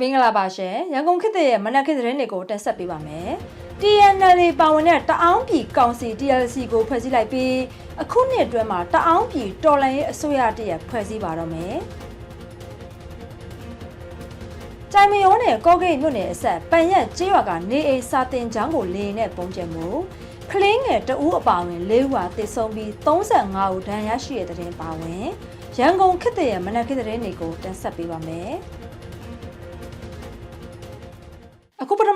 မင်္ဂလာပါရှင်ရန်ကုန်ခေတ်သစ်ရဲ့မနက်ခေတ်သတင်းတွေကိုတက်ဆက်ပေးပါမယ် TNL ပါဝင်တဲ့တအောင်းပြည်ကောင်စီ TLC ကိုဖွဲ့စည်းလိုက်ပြီးအခုနှစ်အတွင်းမှာတအောင်းပြည်တော်လှန်ရေးအစိုးရတရက်ဖွဲ့စည်းပါတော့မယ်ကြိုင်မယောနဲ့ကော့ဂိတ်မြို့နယ်အဆက်ပန်ရက်ကျေးရွာကနေအိမ်စာတင်ချောင်းကိုလေနဲ့ပုံကျဲမှုကလင်းငယ်တအူးအပါဝင်၄ဦးဟာတည်ဆုံပြီး35ဦးဒဏ်ရာရှိတဲ့တဲ့တင်ပါဝင်ရန်ကုန်ခေတ်သစ်ရဲ့မနက်ခေတ်သတင်းတွေကိုတင်ဆက်ပေးပါမယ်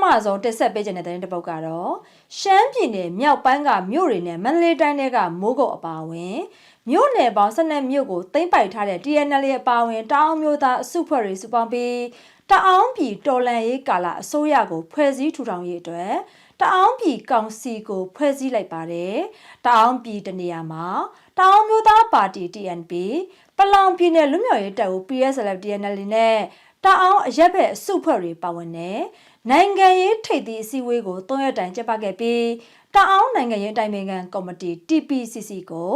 မဆုံးတက်ဆက်ပေးခြင်းတဲ့တဲ့ပုတ်ကတော့ရှမ်းပြည်နယ်မြောက်ပိုင်းကမြို့တွေနဲ့မန္တလေးတိုင်းတွေကမိုးကုတ်အပါအဝင်မြို့နယ်ပေါင်း12မြို့ကိုသိမ်းပိုက်ထားတဲ့ TNL အပါအဝင်တောင်မြို့သားအစုဖွဲ့တွေစုပေါင်းပြီးတအောင်ပြည်တော်လန်ရေးကာလအစိုးရကိုဖွဲ့စည်းထူထောင်ရေးအတွက်တအောင်ပြည်ကောင်စီကိုဖွဲ့စည်းလိုက်ပါတယ်တအောင်ပြည်တနေရာမှာတအောင်မြို့သားပါတီ TNP ပလောင်ပြည်နယ်လူမျိုးရေးတပ်ဦး PSLF TNL နဲ့ တအောင်အရက်ဘက်အစုဖွဲ့တွေပါဝင်တဲ့နိုင်ငံရေးထိပ်သီးအစည်းအဝေးကို၃ရက်တိုင်ကျင်းပခဲ့ပြီးတအောင်နိုင်ငံရေးအတိုင်ပင်ခံကော်မတီ TPCC ကို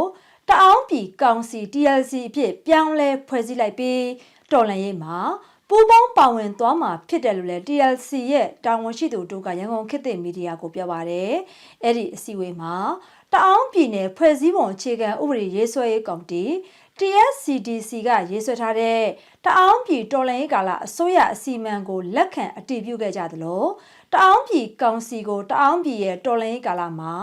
တအောင်ပြည်ကောင်စီ TLC အဖြစ်ပြောင်းလဲဖွဲ့စည်းလိုက်ပြီးတော်လှန်ရေးမှာပူးပေါင်းပါဝင်သွားမှာဖြစ်တယ်လို့လည်း TLC ရဲ့တာဝန်ရှိသူတို့ကရန်ကုန်ခေတ်သစ်မီဒီယာကိုပြောပါတယ်။အဲ့ဒီအစည်းအဝေးမှာတအောင်ပြည်နယ်ဖွဲ့စည်းပုံအခြေခံဥပဒေရေးဆွဲရေးကော်မတီ TSCDC ကရေးဆွဲထားတဲ့ တအောင်ပြည်တော်လှန်ရေးကာလအစိုးရအစီအမံကိုလက်ခံအတည်ပြုခဲ့ကြသလိုတအောင်ပြည်ကောင်စီကိုတအောင်ပြည်ရဲ့တော်လှန်ရေးကာလမှာ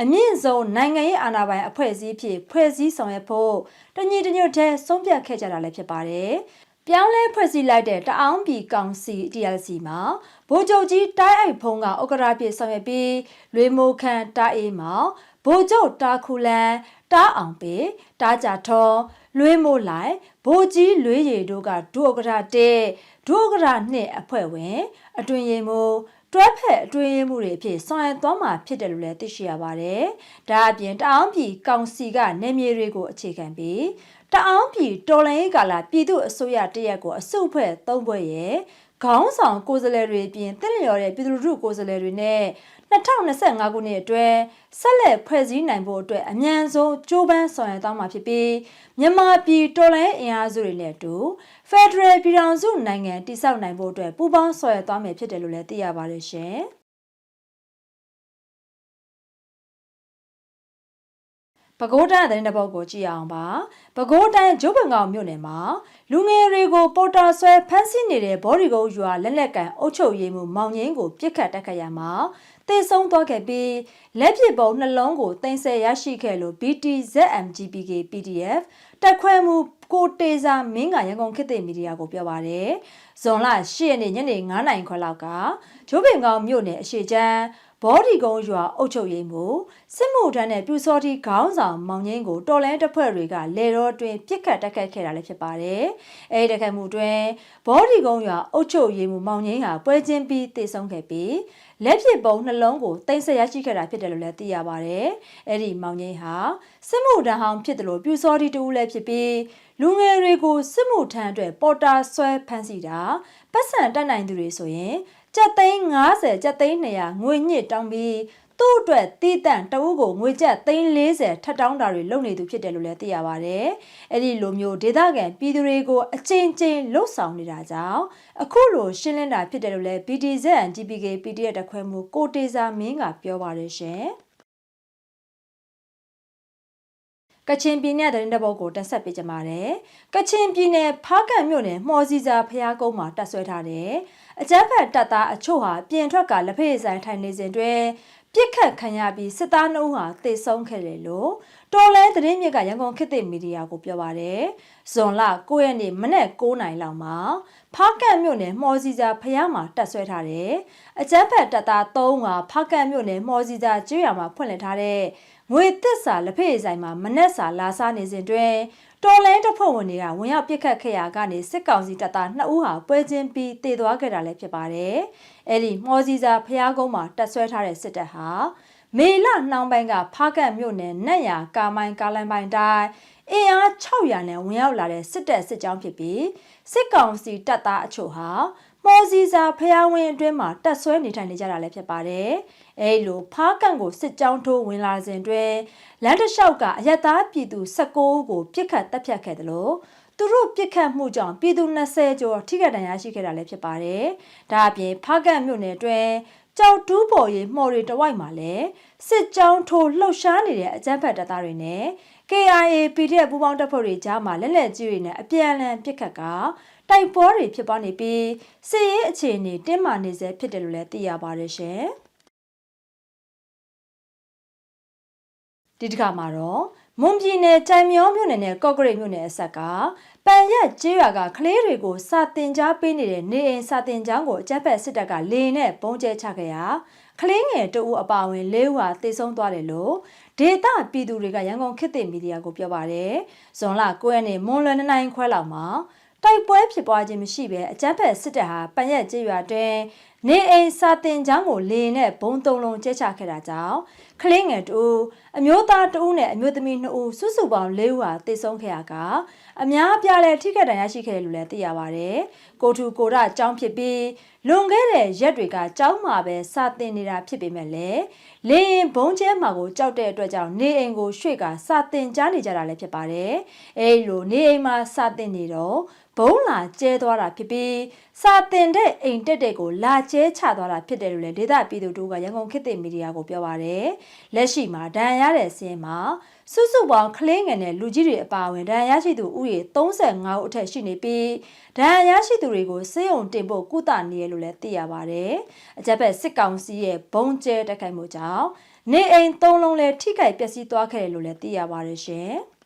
အမြင့်ဆုံးနိုင်ငံရေးအာဏာပိုင်အဖွဲ့အစည်းဖြစ်ဖွဲ့စည်းဆောင်ရွက်ဖို့တညီတညွတ်တည်းဆုံးဖြတ်ခဲ့ကြတာလည်းဖြစ်ပါတယ်။ပြောင်းလဲဖွဲ့စည်းလိုက်တဲ့တအောင်ပြည်ကောင်စီ TLC မှာဗိုလ်ချုပ်ကြီးတိုင်းအိုက်ဖုံးကဥက္ကရာဖြစ်ဆောင်ရွက်ပြီးလွေမိုခန်တာအေးမှာဗိုလ်ချုပ်တာခူလန်တားအောင်ပေတားကြထော လွေးမိုးလိုက်ဗိုလ်ကြီးလွေးရည်တို့ကဒုဥက္ကရာတဲ့ဒုဥက္ကရာနှစ်အဖွဲ့ဝင်အတွင်ရင်မိုးတွဲဖက်အတွင်းမှုတွေအဖြစ်ဆောင်ရွက်သွားမှာဖြစ်တယ်လို့လည်းသိရှိရပါတယ်။ဒါအပြင်တအောင်ပြည်ကောင်စီကနေမြေတွေကိုအခြေခံပြီးတအောင်ပြည်တော်လှန်ရေးကာလပြည်သူအစိုးရတရက်ကိုအစုအဖွဲ့၃ဘွဲ့ရဲ့ခေါင်းဆောင်ကိုယ်စားလှယ်တွေအပြင်တက်လျော်တဲ့ပြည်သူလူထုကိုယ်စားလှယ်တွေနဲ့ 2025ခုနှစ်အတွင်းဆက်လက်ဖွဲ့စည်းနိုင်ဖို့အတွက်အမြန်ဆုံးကြိုးပမ်းဆောင်ရွက်သွားမှာဖြစ်ပြီးမြန်မာပြည်တော်လှန်ရေးအင်အားစုတွေနဲ့အတူဖက်ဒရယ်ပြည်ထောင်စုနိုင်ငံတည်ဆောက်နိုင်ဖို့အတွက်ပူးပေါင်းဆောင်ရွက်သွားမယ်ဖြစ်တယ်လို့လည်းသိရပါတယ်ရှင်။ ပဲခူးတိုင်းသတင်းတစ်ပုဒ်ကိုကြည့်အောင်ပါပဲခူးတိုင်းဂျိုးပင်ကောင်မြို့နယ်မှာလူငယ်တွေကိုပေါ်တာဆွဲဖမ်းဆီးနေတဲ့ဘော်ဒီကုန်းရွာလက်လက်ကန်အုပ်ချုပ်ရေးမှုမောင်ငင်းကိုပြစ်ခတ်တက်ခတ်ရမှာတေဆုံးသွားခဲ့ပြီးလက်ပစ်ပုံနှလုံးကိုတင်ဆက်ရရှိခဲ့လို့ BTZMGPK PDF တက်ခွဲမှုကိုတေစာမင်းကရန်ကုန်ခေတ်သစ်မီဒီယာကိုပြောပါတယ်။ဇွန်လ10ရက်နေ့ညနေ9:00နာရီခွဲလောက်ကဂျိုးပင်ကောင်မြို့နယ်အရှိချမ်းဘောဒီကုန်းရွာအုပ်ချုပ်ရေးမှုစစ်မှုထမ်းတဲ့ပြူစောတိခေါင်းဆောင်မောင်ငင်းကိုတော်လဲတပ်ဖွဲ့တွေကလေတော့တွင်ပြစ်ခတ်တက်ခတ်ခဲ့တာလည်းဖြစ်ပါတယ်။အဲဒီတက်ခတ်မှုတွင်ဘောဒီကုန်းရွာအုပ်ချုပ်ရေးမှုမောင်ငင်းဟာပွဲချင်းပြီးတည်ဆုံးခဲ့ပြီးလက်ဖြစ်ပုံနှလုံးကိုတင်ဆက်ရရှိခဲ့တာဖြစ်တယ်လို့လည်းသိရပါတယ်။အဲ့ဒီမောင်ငိမ့်ဟာစစ်မှုထမ်းဟောင်းဖြစ်တယ်လို့ပြူစောတီတူလည်းဖြစ်ပြီးလူငယ်တွေကိုစစ်မှုထမ်းအတွက်ပေါ်တာဆွဲဖမ်းဆီးတာပတ်စံတက်နိုင်သူတွေဆိုရင်ကြက်သိန်း90ကြက်သိန်း200ငွေညစ်တောင်းပြီး သူ့အတွက်တီးတန့်တအုပ်ကိုငွေကျပ်340ထပ်တောင်းတာတွေလုပ်နေသူဖြစ်တယ်လို့လည်းသိရပါဗျ။အဲ့ဒီလိုမျိုးဒေသခံပြည်သူတွေကိုအချင်းချင်းလှုပ်ဆောင်နေတာကြောင့်အခုလိုရှင်းလင်းတာဖြစ်တယ်လို့လည်း BTZ GPK PDF တခွဲမှုကိုတေစာမင်းကပြောပါတယ်ရှင်။ကချင်ပြည်နယ်သတင်းတပုတ်ကိုတက်ဆက်ပေးကြပါမယ်။ကချင်ပြည်နယ်ဖားကန့်မြို့နယ်မှော်စီစာဖျားကုန်းမှာတက်ဆွဲထားတဲ့အကြမ်းဖက်တပ်သားအချို့ဟာပြင်ထွက်ကလက်ဖေးဆိုင်ထိုင်နေစဉ်တွင် ပြစ်ခတ်ခံရပြီးစစ်သားနှုံးဟာတေဆုံးခဲ့တယ်လို့တော်လဲသတင်းမြစ်ကရန်ကုန်ခေတ်သစ်မီဒီယာကိုပြောပါရယ်ဇွန်လ9ရက်နေ့မနက်9:00နာရီလောက်မှာဖားကန့်မြို့နယ်မှော်စီစာဖျားမှာတက်ဆွဲထားတဲ့အကြမ်းဖက်တပ်သား3ဦးဟာဖားကန့်မြို့နယ်မှော်စီစာကျွော်မှာဖွင့်လှစ်ထားတဲ့ငွေသစ္စာလက်ဖေးဆိုင်မှာမနက်စာလာစားနေစဉ်တွင်တော်လိုင်းတပ်ဖွဲ့ဝင်တွေကဝင်ရောက်ပစ်ခတ်ခဲ့ရာကနေစစ်ကောင်စီတပ်သား2ဦးဟာပွဲချင်းပြီးတည်သွားခဲ့တာလည်းဖြစ်ပါတယ်။ အဲဒီမော်စီစာဖျားကုန်းမှာတက်ဆွဲထားတဲ့စစ်တပ်ဟာမေလနှောင်းပိုင်းကဖားကတ်မြို့နယ်နတ်ရကာမိုင်းကားလမ်းပိုင်းတိုင်းအင်အား600နဲ့ဝင်ရောက်လာတဲ့စစ်တပ်စစ်ကြောင်းဖြစ်ပြီးစစ်ကောင်စီတပ်သားအချို့ဟာမော်စီစာဖျားဝင်းအတွင်းမှာတက်ဆွဲနေထိုင်နေကြတာလည်းဖြစ်ပါတယ်။အဲလိုဖားကန့်ကိုစစ်ကြောင်းထိုးဝင်လာစဉ်တွင်လမ်းတစ်လျှောက်ကအယက်သားပြည်သူ19ဦးကိုပြစ်ခတ်တပ်ဖြတ်ခဲ့တယ်လို့ သူတို့ပြစ်ခတ်မှုကြောင့်ပြည်သူ20ကျော်ထိခိုက်ဒဏ်ရာရှိခဲ့တာလည်းဖြစ်ပါတယ်။ဒါအပြင်ဖားကတ်မြို့နယ်အတွင်းကြောက်တူးပေါ်ရီမှော်ရီတဝိုက်မှာလည်းစစ်ကြောင်းထိုးလှုပ်ရှားနေတဲ့အကြမ်းဖက်တပ်သားတွေနဲ့ KIA PDF ပူးပေါင်းတပ်ဖွဲ့တွေကြားမှာလက်လက်ကြီးတွေနဲ့အပြန်အလှန်ပစ်ခတ်ကတိုက်ပွဲတွေဖြစ်ပွားနေပြီးစစ်ရေးအခြေအနေတင်းမာနေစေဖြစ်တယ်လို့လည်းသိရပါတယ်ရှင်။ဒီတစ်ခါမှာတော့ မွန်ပြည်နယ်ကြိုင်မြောမြို့နယ်နဲ့ကော့ကရိတ်မြို့နယ်အဆက်ကပန်ရက်ကျေးရွာကကလေးတွေကိုစာတင်ကြားပေးနေတဲ့နေအိမ်စာတင်ကျောင်းကိုအကြမ်းဖက်စစ်တပ်ကလေနဲ့ပုံကျဲချခဲ့ရာကလေးငယ်တအူအပါဝင်၄ဦးဟာသေဆုံးသွားတယ်လို့ဒေတာပြည်သူတွေကရန်ကုန်ခေတ်သစ်မီဒီယာကိုပြောပါတယ်။ဇွန်လ9ရက်နေ့မွန်လွယ်2နိုင်ခွဲလောက်မှာတိုက်ပွဲဖြစ်ပွားခြင်းမရှိဘဲအကြမ်းဖက်စစ်တပ်ဟာပန်ရက်ကျေးရွာတွင်နေအိမ်စာတင်ကျောင်းကိုလေနဲ့ဘုံသုံးလုံးကျဲချခဲ့တာကြောင့်ကလေးငယ်တူအမျိုးသားတူနဲ့အမျိုးသမီးနှစ်ဦးစုစုပေါင်း၄ဦးဟာသေဆုံးခဲ့ရကအများအပြားလည်းထိခိုက်ဒဏ်ရာရှိခဲ့တယ်လို့လည်းသိရပါဗျ။ကိုထူကိုရကျောင်းဖြစ်ပြီးလွန်ခဲ့တဲ့ရက်တွေကကျောင်းမှာပဲစာတင်နေတာဖြစ်ပေမဲ့လည်းလေရင်ဘုံကျဲမှာကိုကြောက်တဲ့အတွက်ကြောင့်နေအိမ်ကိုရွှေ့ကစာတင်ကြားနေကြတာလည်းဖြစ်ပါတယ်။အဲဒီလိုနေအိမ်မှာစာတင်နေတော့ဘုံလာကျဲသွားတာဖြစ်ပြီး စာတင်တဲ့အိမ်တက်တဲ့ကိုလာကျဲချသွားတာဖြစ်တယ်လို့လည်းဒေသပြည်သူတို့ကရန်ကုန်ခေတ်သစ်မီဒီယာကိုပြောပါတယ်။လက်ရှိမှာဒဏ်ရာရတဲ့စီးရင်မှာစုစုပေါင်းကလေးငယ်နဲ့လူကြီးတွေအပါအဝင်ဒဏ်ရာရရှိသူဥယေ35ဦးအထက်ရှိနေပြီးဒဏ်ရာရရှိသူတွေကိုစေယုံတင်ဖို့ကုသနေရလို့လည်းသိရပါတယ်။အကြက်ဖက်စစ်ကောင်စီရဲ့ဘုံကျဲတက်ခိုက်မှုကြောင့်နေအိမ်သုံးလုံးလည်းထိခိုက်ပျက်စီးသွားခဲ့တယ်လို့လည်းသိရပါတယ်ရှင်။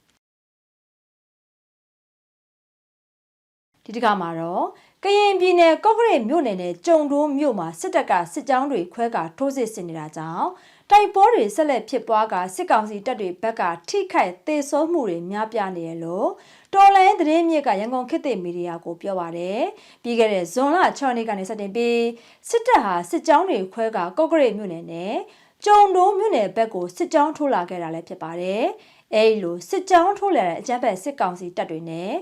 ဒီတစ်ခါမှာတော့ ကရင်ပြည်နယ်ကော့ကရိတ်မြို့နယ်နဲ့ကြုံတိုးမြို့မှာစစ်တပ်ကစစ်ကြောင်းတွေခွဲကထိုးစစ်ဆင်နေတာကြောင့်တိုက်ပွဲတွေဆက်လက်ဖြစ်ပွားကစစ်ကောင်စီတပ်တွေဘက်ကထိခိုက်သေဆုံးမှုတွေများပြားနေရလို့တော်လိုင်းသတင်းမြစ်ကရန်ကုန်ခေတ်သစ်မီဒီယာကိုပြောပါတယ်ပြီးခဲ့တဲ့ဇွန်လ6ရက်နေ့ကနေစတင်ပြီးစစ်တပ်ဟာစစ်ကြောင်းတွေခွဲကကော့ကရိတ်မြို့နယ်နဲ့ကြုံတိုးမြို့နယ်ဘက်ကိုစစ်ကြောင်းထိုးလာခဲ့တာလည်းဖြစ်ပါတယ်အဲဒီလိုစစ်ကြောင်းထိုးလာတဲ့အကြမ်းဖက်စစ်ကောင်စီတပ်တွေနဲ့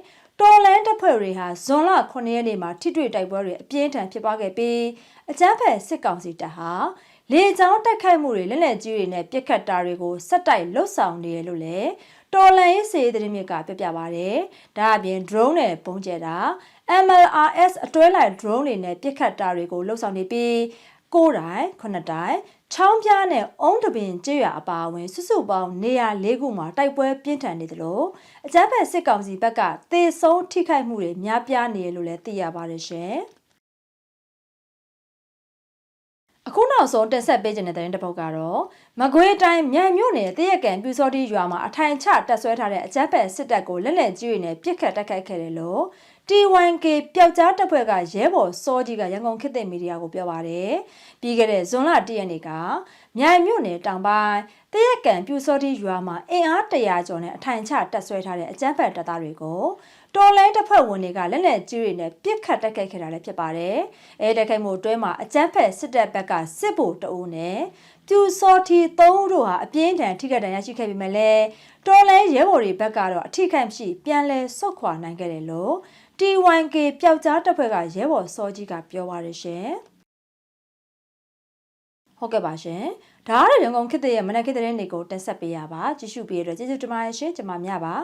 တော်လန်တပ်ဖွဲ့တွေဟာဇွန်လ9ရက်နေ့မှာထိတွေ့တိုက်ပွဲတွေအပြင်းထန်ဖြစ်ပွားခဲ့ပြီးအကြမ်းဖက်စစ်ကောင်စီတပ်ဟာလေကြောင်းတိုက်ခိုက်မှုတွေလက်လက်ကြီးတွေနဲ့ပစ်ခတ်တာတွေကိုဆက်တိုက်လှုပ်ဆောင်နေရလို့လေတော်လန်ရေးစေသတင်းမြစ်ကပြပြပါဗျ။ဒါအပြင် drone နဲ့ပုံကျဲတာ MLRS အတွဲလိုက် drone တွေနဲ့ပစ်ခတ်တာတွေကိုလှုပ်ဆောင်နေပြီးကိုးတိုင်ခုနှစ်တိုင် ချောင်းပြားနဲ့အုံးတပင်ကျေးရွာအပါအဝင်စုစုပေါင်းနေရာ၄ခုမှာတိုက်ပွဲပြင်းထန်နေသလိုအကြမ်းဖက်စစ်ကောင်စီဘက်ကသေဆုံးထိခိုက်မှုတွေများပြားနေရလို့လည်းသိရပါတယ်ရှင်။အခုနောက်ဆုံးတက်ဆက်ပေးခြင်းတဲ့တဲ့တစ်ပုတ်ကတော့မကွေးတိုင်းမြိုင်မြို့နယ်တရက်ကံပြူစောတိရွာမှာအထိုင်ချတက်ဆွဲထားတဲ့အကြမ်းဖက်စစ်တပ်ကိုလက်လက်ကြီးတွေနဲ့ပြစ်ခတ်တိုက်ခိုက်ခဲ့တယ်လို့ T1K ပျောက်ကြားတပ်ဖွဲ့ကရဲဘော်စောကြီးကရန်ကုန်ခေတ်သစ်မီဒီယာကိုပြောပါတယ်။ပြီးခဲ့တဲ့ဇွန်လ၁ရက်နေ့ကမြိုင်မြို့နယ်တောင်ပိုင်းတရက်ကံပြူစောတိရွာမှာအင်အား100ကျော်နဲ့အထိုင်ချတက်ဆွဲထားတဲ့အကြမ်းဖက်တပ်သားတွေကိုတော်လိုင်းတပ်ဖွဲ့ဝင်တွေကလက်လက်ကြီးတွေနဲ့ပြစ်ခတ်တိုက်ခိုက်ခဲ့တာလည်းဖြစ်ပါတယ်။အဲတိုက်ခိုက်မှုအတွင်းမှာအကြမ်းဖက်စစ်တပ်ဘက်ကစစ်ဗိုလ်တအုပ်နဲ့ပြူစောတီ၃ဦးတို့ဟာအပြင်းထန်ထိခိုက်ဒဏ်ရာရှိခဲ့ပေမဲ့လည်းတော်လိုင်းရဲဘော်တွေဘက်ကတော့အထိခိုက်မရှိပြန်လည်ဆုတ်ခွာနိုင်ခဲ့တယ်လို့ T1K ပျောက်ကြားတပ်ဖွဲ့ကရဲဘော်စောကြီးကပြောပါရရှင်ဟုတ်ကဲ့ပါရှင်ဒါကတော့ရန်ကုန်ခေတ်ရဲ့မနက်ခေတ်တဲ့နေ့ကိုတက်ဆက်ပေးရပါကြည့်ရှုပေးရတဲ့ကျေးဇူးတင်ပါတယ်ရှင်ကျွန်မမြပါ